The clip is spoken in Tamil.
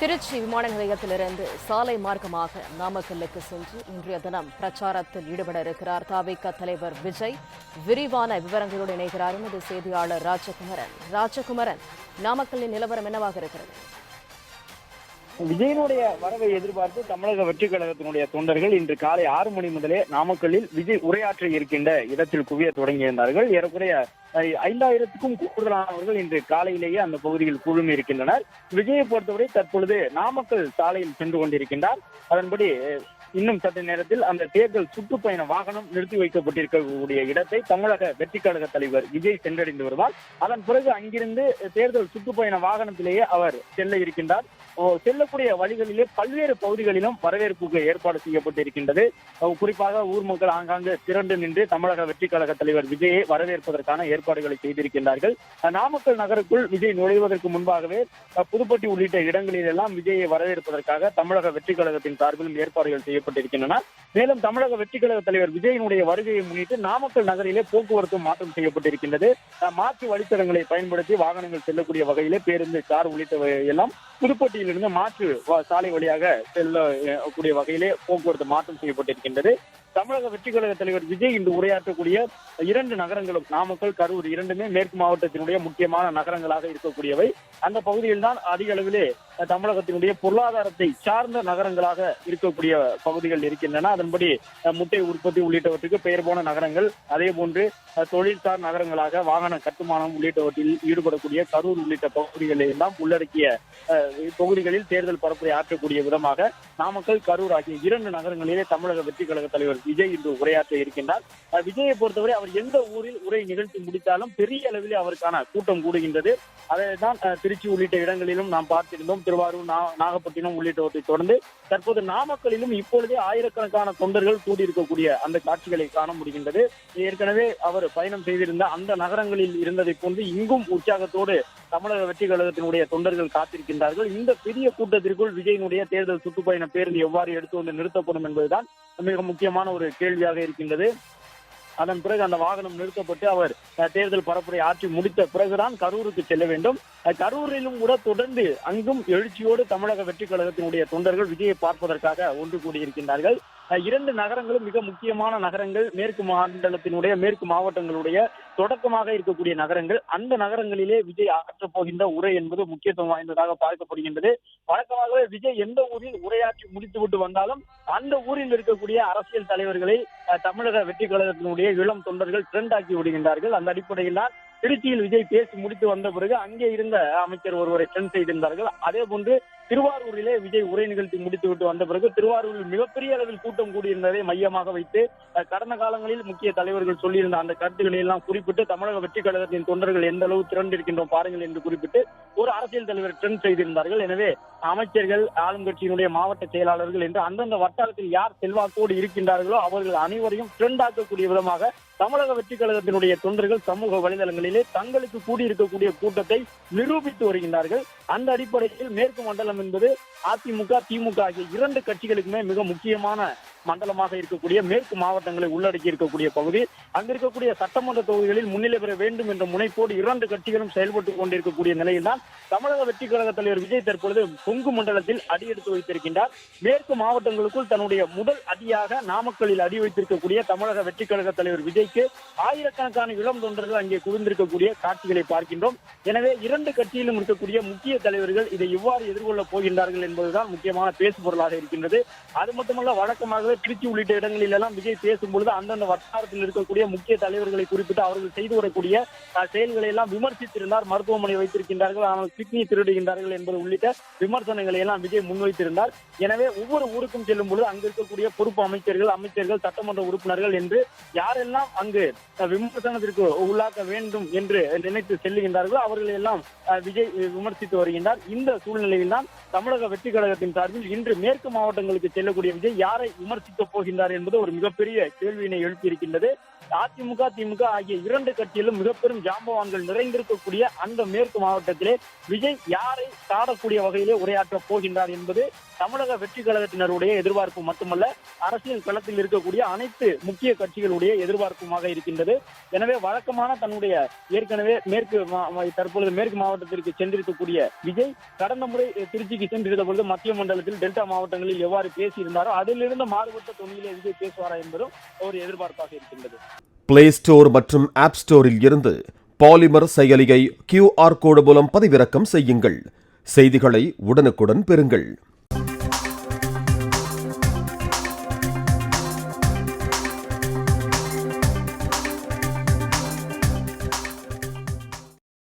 திருச்சி விமான நிலையத்திலிருந்து சாலை மார்க்கமாக நாமக்கல்லுக்கு சென்று இன்றைய தினம் பிரச்சாரத்தில் ஈடுபட இருக்கிறார் தாவிக தலைவர் விஜய். விரிவான விவரங்களோடு இணைகிறார் எமது செய்தியாளர் ராஜகுமரன். ராஜகுமரன் நாமக்கல்லின் நிலவரம் என்னவாக இருக்கிறது? விஜயனுடைய வரவை எதிர்பார்த்து தமிழக வெற்றி கழகத்தினுடைய தொண்டர்கள் இன்று காலை ஆறு மணி முதலே நாமக்கல்லில் விஜய் உரையாற்ற இருக்கின்ற இடத்தில் குவிய தொடங்கியிருந்தார்கள். ஏறக்குறைய ஐந்தாயிரத்துக்கும் கூடுதலானவர்கள் இன்று காலையிலேயே அந்த பகுதியில் குழுமி இருக்கின்றனர். விஜயை பொறுத்தவரை தற்பொழுது நாமக்கல் சாலையில் சென்று கொண்டிருக்கின்றார். அதன்படி இன்னும் சற்று நேரத்தில் அந்த தேர்தல் சுற்றுப்பயண வாகனம் நிறுத்தி வைக்கப்பட்டிருக்கக்கூடிய இடத்தை தமிழக வெற்றி கழக தலைவர் விஜய் சென்றடைந்து வருவார். அதன் பிறகு அங்கிருந்து தேர்தல் சுற்றுப்பயண வாகனத்திலேயே அவர் செல்ல இருக்கின்றார். செல்லக்கூடிய வழிகளிலே பல்வேறு பகுதிகளிலும் வரவேற்புக்கு ஏற்பாடு செய்யப்பட்டிருக்கின்றது. குறிப்பாக ஊர் மக்கள் ஆங்காங்கு திரண்டு நின்று தமிழக வெற்றி கழக தலைவர் விஜயை வரவேற்பதற்கான ஏற்பாடுகளை செய்திருக்கின்றார்கள். நாமக்கல் நகருக்குள் விஜய் நுழைவதற்கு முன்பாகவே புதுப்பட்டி உள்ளிட்ட இடங்களில் எல்லாம் விஜயை வரவேற்பதற்காக தமிழக வெற்றி கழகத்தின் சார்பிலும் ஏற்பாடுகள் செய்ய செய்யப்பட்டிருக்கின்றன. மேலும் தமிழக வெற்றி கழக தலைவர் விஜயனுடைய வருகையை முன்னிட்டு நாமக்கல் நகரிலே போக்குவரத்து மாற்றம் செய்யப்பட்டிருக்கின்றது. மாற்று வழித்தடங்களை பயன்படுத்தி வாகனங்கள் செல்லக்கூடிய வகையிலே பேருந்து கார் உள்ளிட்டவை எல்லாம் புதுப்பட்டியிலிருந்து மாற்று சாலை வழியாக செல்ல கூடிய வகையிலே போக்குவரத்து மாற்றம் செய்யப்பட்டிருக்கின்றது. தமிழக வெற்றி கழக தலைவர் விஜய் இன்று உரையாற்றக்கூடிய இரண்டு நகரங்களும் நாமக்கல் கரூர் இரண்டுமே மேற்கு மாவட்டத்தினுடைய முக்கியமான நகரங்களாக இருக்கக்கூடியவை. அந்த பகுதியில் தான் அதிக அளவிலே தமிழகத்தினுடைய பொருளாதாரத்தை சார்ந்த நகரங்களாக இருக்கக்கூடிய பகுதிகள் இருக்கின்றன. அதன்படி முட்டை உற்பத்தி உள்ளிட்டவற்றுக்கு பெயர் போன நகரங்கள் அதே போன்று தொழில்சார் நகரங்களாக வாகன கட்டுமானம் உள்ளிட்டவற்றில் ஈடுபடக்கூடிய கரூர் உள்ளிட்ட பகுதிகளை எல்லாம் உள்ளடக்கிய அஹ், பகுதிகளில் தேர்தல் பரப்புரை ஆற்றக்கூடிய விதமாக நாமக்கல் கரூர் ஆகிய இரண்டு நகரங்களிலே தமிழக வெற்றி கழக தலைவர் விஜய் இன்று உரையாற்ற இருக்கின்றார். விஜயை பொறுத்தவரை அவர் எந்த ஊரில் உரை நிகழ்த்தி முடித்தாலும் பெரிய அளவில் அவருக்கான கூட்டம் கூடுகின்றது. அதை தான் திருச்சி உள்ளிட்ட இடங்களிலும் நாம் பார்த்திருந்தோம். திருவாரூர் நாகப்பட்டினம் உள்ளிட்டவற்றை தொடர்ந்து தற்போது நாமக்கலிலும் இப்பொழுதே ஆயிரக்கணக்கான தொண்டர்கள் கூடியிருக்கக்கூடிய அந்த காட்சிகளை காண முடிகின்றது. ஏற்கனவே அவர் பயணம் செய்திருந்த அந்த நகரங்களில் இருந்ததை போன்று இங்கும் உற்சாகத்தோடு தமிழக வெற்றி கழகத்தினுடைய தொண்டர்கள் காத்திருக்கின்றார்கள். இந்த பெரிய கூட்டத்திற்குள் விஜயனுடைய தேர்தல் சுற்றுப்பயண பேருந்து எவ்வாறு எடுத்து வந்து நிறுத்தப்படும் என்பதுதான் மிக முக்கியமான ஒரு கேள்வியாக இருக்கின்றது. அதன் பிறகு அந்த வாகனம் நிறுத்தப்பட்டு அவர் தேர்தல் பரப்புரை ஆற்றி முடித்த பிறகுதான் கரூருக்கு செல்ல வேண்டும். கரூரிலும் கூட தொடர்ந்து அங்கும் எழுச்சியோடு தமிழக வெற்றி கழகத்தினுடைய தொண்டர்கள் விஜயை பார்ப்பதற்காக ஒன்று கூடியிருக்கின்றார்கள். இரண்டு நகரங்களும் மிக முக்கியமான நகரங்கள். மேற்கு மண்டலத்தினுடைய மேற்கு மாவட்டங்களுடைய தொடக்கமாக இருக்கக்கூடிய நகரங்கள். அந்த நகரங்களிலே விஜய் ஆற்றப் போகின்ற உரை என்பது முக்கியத்துவம் வாய்ந்ததாக பார்க்கப்படுகின்றது. வழக்கமாகவே விஜய் எந்த ஊரில் உரையாற்றி முடித்துவிட்டு வந்தாலும் அந்த ஊரில் இருக்கக்கூடிய அரசியல் தலைவர்களை தமிழக வெற்றி கழகத்தினுடைய இளம் தொண்டர்கள் ட்ரெண்ட் ஆக்கி விடுகின்றார்கள். அந்த அடிப்படையில் தான் திருச்சியில் விஜய் பேசி முடித்து வந்த பிறகு அங்கே இருந்த அமைச்சர் ஒருவரை ட்ரெண்ட் செய்திருந்தார்கள். அதே போன்று திருவாரூரிலே விஜய் உரை நிகழ்த்தி முடித்துவிட்டு வந்த பிறகு திருவாரூரில் மிகப்பெரிய அளவில் கூட்டம் கூடியிருந்ததை மையமாக வைத்து கடந்த காலங்களில் முக்கிய தலைவர்கள் சொல்லியிருந்த அந்த கருத்துக்களை எல்லாம் குறிப்பிட்டு தமிழக வெற்றிக் கழகத்தின் தொண்டர்கள் எந்த அளவு திரண்டிருக்கின்றோம் பாருங்கள் என்று குறிப்பிட்டு ஒரு அரசியல் தலைவர் ட்ரெண்ட் செய்திருந்தார்கள். எனவே அமைச்சர்கள் ஆளுங்கட்சியினுடைய மாவட்ட செயலாளர்கள் என்று அந்தந்த வட்டாரத்தில் யார் செல்வாக்கோடு இருக்கின்றார்களோ அவர்கள் அனைவரையும் ட்ரெண்ட் ஆக்கக்கூடிய விதமாக தமிழக வெற்றி கழகத்தினுடைய தொண்டர்கள் சமூக வலைதளங்களிலே தங்களுக்கு கூடியிருக்கக்கூடிய கூட்டத்தை நிரூபித்து வருகின்றார்கள். அந்த அடிப்படையில் மேற்கு மண்டலம் என்பது அதிமுக திமுக ஆகிய இரண்டு கட்சிகளுக்குமே மிக முக்கியமான மண்டலமாக இருக்கக்கூடிய மேற்கு மாவட்டங்களை உள்ளடக்கி இருக்கக்கூடிய பகுதி. அங்க இருக்கக்கூடிய சட்டமன்ற தொகுதிகளில் முன்னிலை பெற வேண்டும் என்ற முனைப்போடு இரண்டு கட்சிகளும் செயல்பட்டுக் கொண்டிருக்கக்கூடிய நிலையில்தான் தமிழக வெற்றி கழக தலைவர் விஜய் தற்பொழுது கொங்கு மண்டலத்தில் அடியெடுத்து வைத்திருக்கின்றார். மேற்கு மாவட்டங்களுக்குள் தன்னுடைய முதல் அடியாக நாமக்கல்லில் அடி வைத்திருக்கக்கூடிய தமிழக வெற்றி கழக தலைவர் விஜய் விஜய்க்கு ஆயிரக்கணக்கான இளம் தொண்டர்கள் அங்கே குவிந்திருக்கக்கூடிய காட்சிகளை பார்க்கின்றோம். எனவே இரண்டு கட்சியிலும் இருக்கக்கூடிய முக்கிய தலைவர்கள் இதை எவ்வாறு எதிர்கொள்ளப் போகின்றார்கள் என்பதுதான் முக்கியமான பேசு பொருளாக இருக்கின்றது. அது மட்டுமல்ல வழக்கமாகவே திருச்சி உள்ளிட்ட இடங்களில் எல்லாம் விஜய் பேசும் பொழுது அந்தந்த வட்டாரத்தில் இருக்கக்கூடிய முக்கிய தலைவர்களை குறிப்பிட்டு அவர்கள் செய்து வரக்கூடிய செயல்களை எல்லாம் விமர்சித்திருந்தார் மருத்துவமனை வைத்திருக்கின்றார்கள் ஆனால் கிட்னி திருடுகின்றார்கள் என்பது உள்ளிட்ட விமர்சனங்களை எல்லாம் விஜய் முன்வைத்திருந்தார். எனவே ஒவ்வொரு ஊருக்கும் செல்லும் பொழுது அங்கு இருக்கக்கூடிய பொறுப்பு அமைச்சர்கள் அமைச்சர்கள் சட்டமன்ற உறுப்பினர்கள் என்று யாரெல்லாம் அங்கு விமர்சனத்திற்கு உள்ளாக்க வேண்டும் என்று நினைத்து செல்லுகின்றார்களோ அவர்களை எல்லாம் விஜய் விமர்சித்து வருகின்றார். இந்த சூழ்நிலையில் தான் தமிழக வெற்றி கழகத்தின் சார்பில் இன்று மேற்கு மாவட்டங்களுக்கு செல்லக்கூடிய விஜய் யாரை விமர்சிக்க போகின்றார் என்பது ஒரு மிகப்பெரிய கேள்வியினை எழுப்பியிருக்கின்றது. அதிமுக திமுக ஆகிய இரண்டு கட்சியிலும் மிகப்பெரும் ஜாம்பவான்கள் நிறைந்திருக்கக்கூடிய அந்த மேற்கு மாவட்டத்திலே விஜய் யாரை சாடக்கூடிய வகையிலே உரையாற்றப் போகின்றார் என்பது தமிழக வெற்றி கழகத்தினருடைய எதிர்பார்ப்பு மட்டுமல்ல அரசியல் களத்தில் இருக்கக்கூடிய அனைத்து முக்கிய கட்சிகளுடைய எதிர்பார்ப்பு பக்கமாக இருக்கின்றது. எனவே வழக்கமான தன்னுடைய ஏற்கனவே மேற்கு தற்பொழுது மேற்கு மாவட்டத்திற்கு சென்றிருக்கக்கூடிய விஜய் கடந்த முறை திருச்சிக்கு சென்றிருந்த பொழுது மத்திய மண்டலத்தில் டெல்டா மாவட்டங்களில் எவ்வாறு பேசியிருந்தாரோ அதிலிருந்து மாறுபட்ட தொனியிலே விஜய் பேசுவாரா என்பதும் ஒரு எதிர்பார்ப்பாக இருக்கின்றது. பிளே ஸ்டோர் மற்றும் ஆப் ஸ்டோரில் இருந்து பாலிமர் செயலியை கியூஆர் கோடு மூலம் பதிவிறக்கம் செய்யுங்கள். செய்திகளை உடனுக்குடன் பெறுங்கள்.